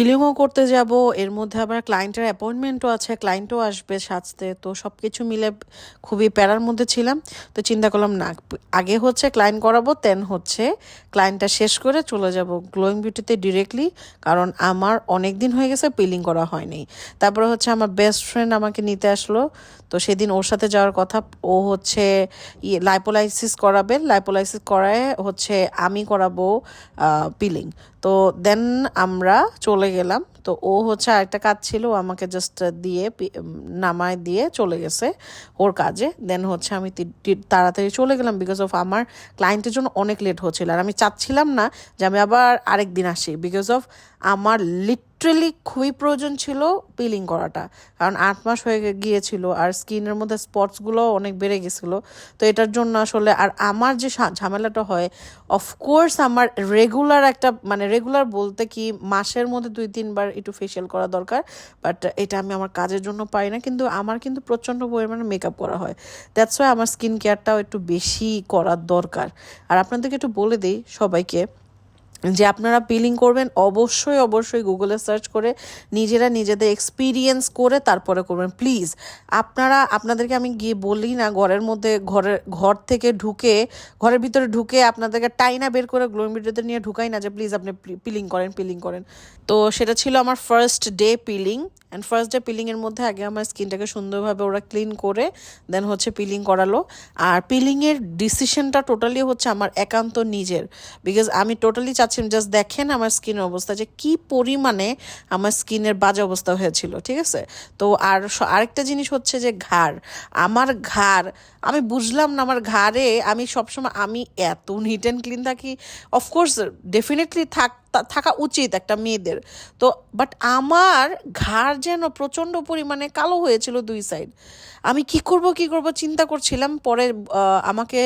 পিলিংও করতে যাব, এর মধ্যে আবার ক্লায়েন্টের অ্যাপয়েন্টমেন্টও আছে ক্লায়েন্টও আসবে সাজতে, তো সব কিছু মিলে খুবই প্যারার মধ্যে ছিলাম। তো চিন্তা করলাম, না, আগে হচ্ছে ক্লায়েন্ট করাবো দেন হচ্ছে ক্লায়েন্টটা শেষ করে চলে যাব গ্লোয়িং বিউটিতে ডিরেক্টলি কারণ আমার অনেক দিন হয়ে গেছে পিলিং করা হয়নি। তারপরে হচ্ছে আমার বেস্ট ফ্রেন্ড আমাকে নিতে আসলো, তো সেদিন ওর সাথে যাওয়ার কথা, ও হচ্ছে ইয়ে লাইপোলাইসিস করাবে লাইপোলাইসিস করায় হচ্ছে আমি করাবো পিলিং তো দেন আমরা চলে গেলাম তো ও হচ্ছে আরেকটা কাজ ছিল আমাকে জাস্ট দিয়ে নামায় দিয়ে চলে গেছে ওর কাজে। দেন হচ্ছে আমি তাড়াতাড়ি চলে গেলাম বিকজ অফ আমার ক্লায়েন্টের জন্য অনেক লেট হচ্ছিল। আর আমি চাচ্ছিলাম না যে আমি আবার আরেক দিন আসি বিকজ অফ আমার লিটারেলি খুবই প্রয়োজন ছিল পিলিং করাটা। কারণ আট মাস হয়ে গিয়েছিল আর স্কিনের মধ্যে স্পটসগুলো অনেক বেড়ে গেছিল। তো এটার জন্য আসলে আর আমার যে ঝামেলাটা হয় অফকোর্স আমার রেগুলার একটা মানে রেগুলার বলতে কি মাসের মধ্যে দুই তিনবার একটু ফেশিয়াল করা দরকার বাট এটা আমি আমার কাজের জন্য পাই না, কিন্তু আমার কিন্তু প্রচণ্ড পরিমাণে মেকআপ করা হয়। দ্যাটস ওয়াই আমার স্কিন কেয়ারটাও একটু বেশি করার দরকার। আর আপনাদেরকে একটু বলে দিই সবাইকে যে আপনারা পিলিং করবেন, অবশ্যই অবশ্যই গুগলে সার্চ করে নিজেরা নিজেদের এক্সপিরিয়েন্স করে তারপরে করবেন। প্লিজ আপনারা, আপনাদেরকে আমি গিয়ে বলি না, ঘরের মধ্যে, ঘরের, ঘর থেকে ঢুকে, ঘরের ভিতরে ঢুকে আপনাদেরকে টাইনা বের করে গ্লোয়িং ভিডিওতে নিয়ে ঢুকাই না যে প্লিজ আপনি পিলিং করেন পিলিং করেন। তো সেটা ছিল আমার first day peeling and first day পিলিংয়ের মধ্যে আগে আমার স্কিনটাকে সুন্দরভাবে ওরা ক্লিন করে দেন হচ্ছে পিলিং করালো। আর পিলিংয়ের ডিসিশনটা টোটালি হচ্ছে আমার একান্ত নিজের। বিকজ আমি টোটালি চাচ্ছিলাম জাস্ট দেখেন আমার স্কিনের অবস্থা যে কি পরিমাণে আমার স্কিনের বাজে অবস্থা হয়েছিল, ঠিক আছে? তো আর আরেকটা জিনিস হচ্ছে যে ঘাড়। আমার ঘাড়, আমি বুঝলাম না আমার ঘাড়ে আমি সবসময়, আমি এত নিট অ্যান্ড ক্লিন থাকি। অফকোর্স ডেফিনেটলি থাক থাকা উচিত একটা মেয়েদের। তো বাট আমার ঘাড় যেন প্রচণ্ড পরিমাণে কালো হয়েছিল দুই সাইড আমি কি করব কি করব চিন্তা করছিলাম। পরে আমাকে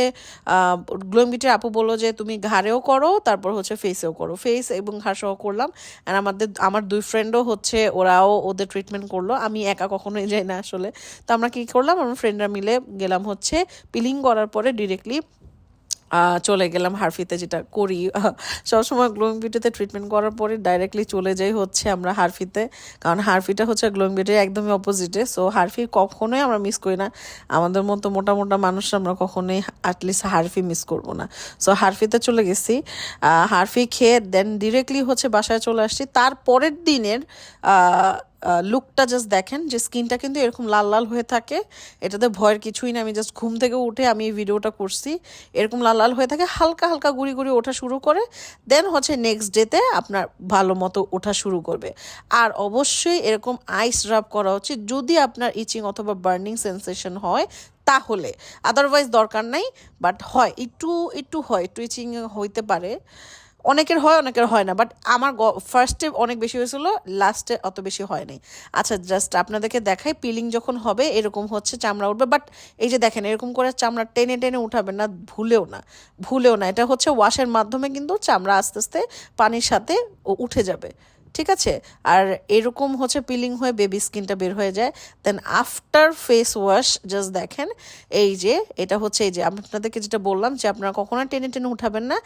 গ্লোয়িং বিটের আপু বলল যে, তুমি ঘাড়েও করো, তারপর হচ্ছে ফেসেও করো। ফেস এবং ঘাড় সহ করলাম। আর আমাদের, আমার দুই ফ্রেন্ডও হচ্ছে, ওরাও ওদের ট্রিটমেন্ট করল। আমি একা কখনোই যাই না আসলে। তো আমরা কি করলাম, আমার ফ্রেন্ডরা মিলে গেলাম হচ্ছে পিলিং করার পরে ডিরেক্টলি চলে গেলাম হারফিতে যেটা করি। সবসময় গ্লোয়িং বিউটিতে ট্রিটমেন্ট করার পরে ডাইরেক্টলি চলে যাই হচ্ছে আমরা হারফিতে। কারণ হারফিটা হচ্ছে গ্লোয়িং বিউটির একদমই অপোজিটে সো হারফি কখনোই আমরা মিস করি না। আমাদের মতো মোটা মোটা মানুষ আমরা কখনোই অ্যাটলিস্ট হারফি মিস করব না। সো হারফিতে চলে গেছি। হারফি খেয়ে দেন ডিরেক্টলি হচ্ছে বাসায় চলে আসছি। তার পরের দিনের লুকটা জাস্ট দেখেন যে স্কিনটা কিন্তু এরকম লাল লাল হয়ে থাকে। এটাতে ভয়ের কিছুই না, আমি জাস্ট ঘুম থেকে উঠে আমি এই ভিডিওটা করছি। এরকম লাল লাল হয়ে থাকে, হালকা হালকা গুড়ি গুড়ি ওঠা শুরু করে দেন হচ্ছে নেক্সট ডেতে আপনার ভালো মতো ওঠা শুরু করবে। আর অবশ্যই এরকম আইস রাব করা উচিত, যদি আপনার ইচিং অথবা বার্নিং সেন্সেশন হয়, তাহলে। আদারওয়াইজ দরকার নাই বাট হয়, একটু একটু হয়, একটু ইচিং হইতে পারে। অনেকের হয় অনেকের হয় না বাট আমার ফার্স্টে অনেক বেশি হয়েছিল লাস্টে অত বেশি হয়নি। আচ্ছা জাস্ট আপনাদেরকে দেখাই পিলিং যখন হবে, এরকম হচ্ছে চামড়া উঠবে বাট এই যে দেখেন, এরকম করে চামড়া টেনে টেনে উঠাবেন না, ভুলেও না ভুলেও না, এটা হচ্ছে ওয়াশের মাধ্যমে কিন্তু চামড়া আস্তে আস্তে পানির সাথে উঠে যাবে, ঠিক আছে? আর এরকম হচ্ছে পিলিং হয়ে বেবি স্কিনটা বের হয়ে যায় then after face wash just দেখেন, এই যে, এটা হচ্ছে এই যে, আপনাদেরকে যেটা বললাম যে আপনারা কখনো টেনে টেনে উঠাবেন না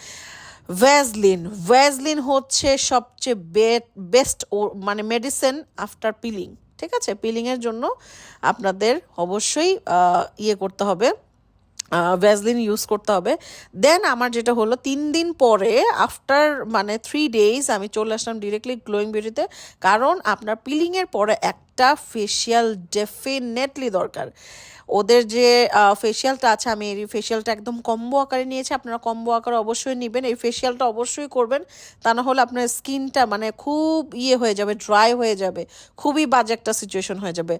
ভ্যাজলিন ভ্যাজলিন হচ্ছে সবচেয়ে বেস্ট ও মানে মেডিসিন আফটার পিলিং ঠিক আছে? পিলিংয়ের জন্য আপনাদের অবশ্যই ইয়ে করতে হবে। ভ্যাজলিন ইউজ করতে হবে। দেন আমার যেটা হলো, তিন দিন পরে আফটার মানে থ্রি ডেজ আমি চলে আসলাম ডিরেক্টলি গ্লোয়িং বিউটিতে কারণ আপনার পিলিংয়ের পরে একটা ফেসিয়াল ডেফিনেটলি দরকার। ওদের যে ফেসিয়ালটা আছে, আমি এই ফেসিয়ালটা একদম কম্বো আকারে নিয়েছি, আপনারা কম্বো আকারে অবশ্যই নেবেন, এই ফেসিয়ালটা অবশ্যই করবেন, তা না হলে আপনার স্কিনটা মানে খুব ইয়ে হয়ে যাবে ড্রাই হয়ে যাবে, খুবই বাজে একটা সিচুয়েশন হয়ে যাবে।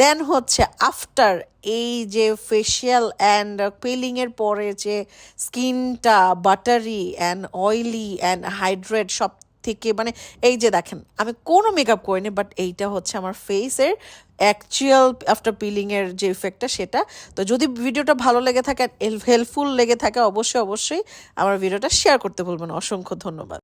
দেন হচ্ছে আফটার এই যে ফেসিয়াল অ্যান্ড পিলিংয়ের পরে যে স্কিনটা buttery and oily and hydrate সব থেকে মানে এই যে দেখেন, আমি কোনো মেকআপ করিনি বাট এইটা হচ্ছে আমার ফেসের অ্যাকচুয়াল আফটার পিলিংয়ের যে ইফেক্টটা সেটা। তো যদি ভিডিওটা ভালো লেগে থাকে হেল্পফুল লেগে থাকে, অবশ্যই অবশ্যই আমার ভিডিওটা শেয়ার করতে ভুলবেন অসংখ্য ধন্যবাদ।